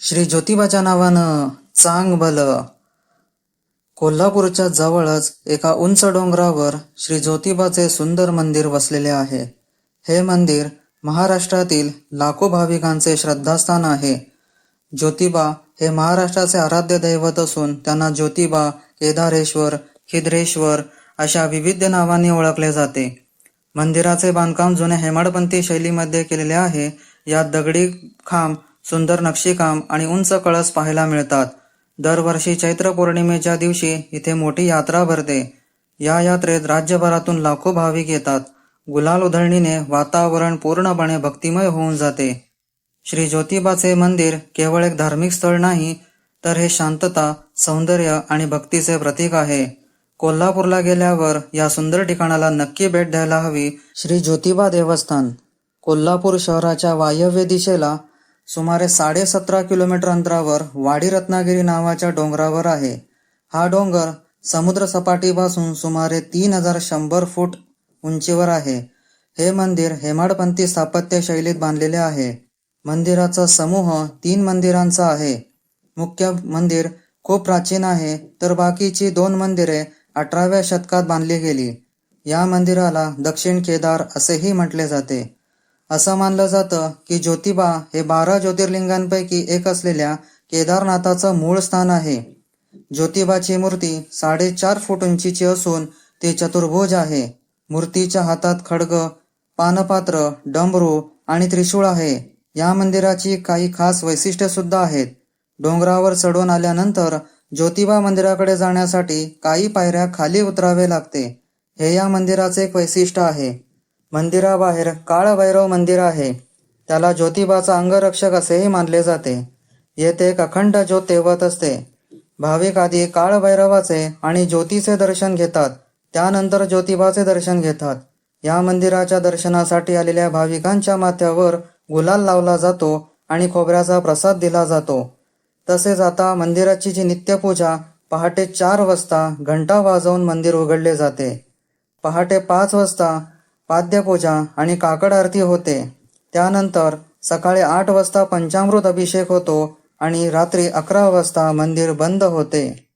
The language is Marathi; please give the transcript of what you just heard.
श्री ज्योतिबाच्या नावानं चांग भल कोल्हापूरच्या जवळच एका उंच डोंगरावर श्री ज्योतिबाचे सुंदर मंदिर वसलेले आहे. हे मंदिर महाराष्ट्रातील लाखो भाविकांचे श्रद्धास्थान आहे. ज्योतिबा हे महाराष्ट्राचे आराध्य दैवत असून त्यांना ज्योतिबा केदारेश्वर खिद्रेश्वर अशा विविध नावांनी ओळखले जाते. मंदिराचे बांधकाम जुन्या हेमाडपंथी शैलीमध्ये केलेले आहे. यात दगडी खांब सुंदर नक्षीकाम आणि उंच कळस पाहायला मिळतात. दरवर्षी चैत्र पौर्णिमेच्या दिवशी इथे मोठी यात्रा भरते. या यात्रेत राज्यभरातून लाखो भाविक येतात. गुलाल उधळणीने वातावरण पूर्णपणे भक्तिमय होऊन जाते. श्री ज्योतिबाचे मंदिर केवळ एक धार्मिक स्थळ नाही तर हे शांतता सौंदर्य आणि भक्तीचे प्रतीक आहे. कोल्हापूरला गेल्यावर या सुंदर ठिकाणाला नक्की भेट द्यायला हवी श्री ज्योतिबा देवस्थान. कोल्हापूर शहराच्या वायव्य दिशेला सुमारे साडेसतरा किलोमीटर अंतरावर वाडी रत्नागिरी नावाच्या डोंगरावर आहे. हा डोंगर समुद्रसपाटीपासून सुमारे तीन हजार शंभर फूट उंचीवर आहे. हे मंदिर हेमाडपंथी स्थापत्य शैलीत बांधलेले आहे. मंदिराचा समूह तीन मंदिरांचा आहे. मुख्य मंदिर खूप प्राचीन आहे तर बाकीची दोन मंदिरे अठराव्या शतकात बांधली गेली. या मंदिराला दक्षिण केदार असेही म्हटले जाते. असं मानलं जातं की ज्योतिबा हे बारा ज्योतिर्लिंगांपैकी एक असलेल्या केदारनाथाचं मूळ स्थान आहे. ज्योतिबाची मूर्ती साडेचार फूट उंचीची असून ती चतुर्भुज आहे. मूर्तीच्या हातात खडग पानपात्र डमरू आणि त्रिशूळ आहे. या मंदिराची काही खास वैशिष्ट्य सुद्धा आहेत. डोंगरावर चढून आल्यानंतर ज्योतिबा मंदिराकडे जाण्यासाठी काही पायऱ्या खाली उतरावे लागते. हे या मंदिराचे एक वैशिष्ट्य आहे. मंदिराबाहेर काळभैरव मंदिर आहे. त्याला ज्योतिबाचा अंगरक्षक असेही मानले जाते. येथे एक अखंड ज्योत तेवत असते. भाविक आधी काळभैरवाचे आणि ज्योतीचे दर्शन घेतात. त्यानंतर ज्योतिबाचे दर्शन घेतात. या मंदिराच्या दर्शनासाठी आलेल्या भाविकांच्या माथ्यावर गुलाल लावला जातो आणि खोबऱ्याचा प्रसाद दिला जातो. तसेच आता मंदिराची जी नित्यपूजा पहाटे चार वाजता घंटा वाजवून मंदिर उघडले जाते. पहाटे पाच वाजता पाद्यपूजा आणि काकड आरती होते. त्यानंतर सकाळी आठ वाजता पंचामृत अभिषेक होतो आणि रात्री अकरा वाजता मंदिर बंद होते.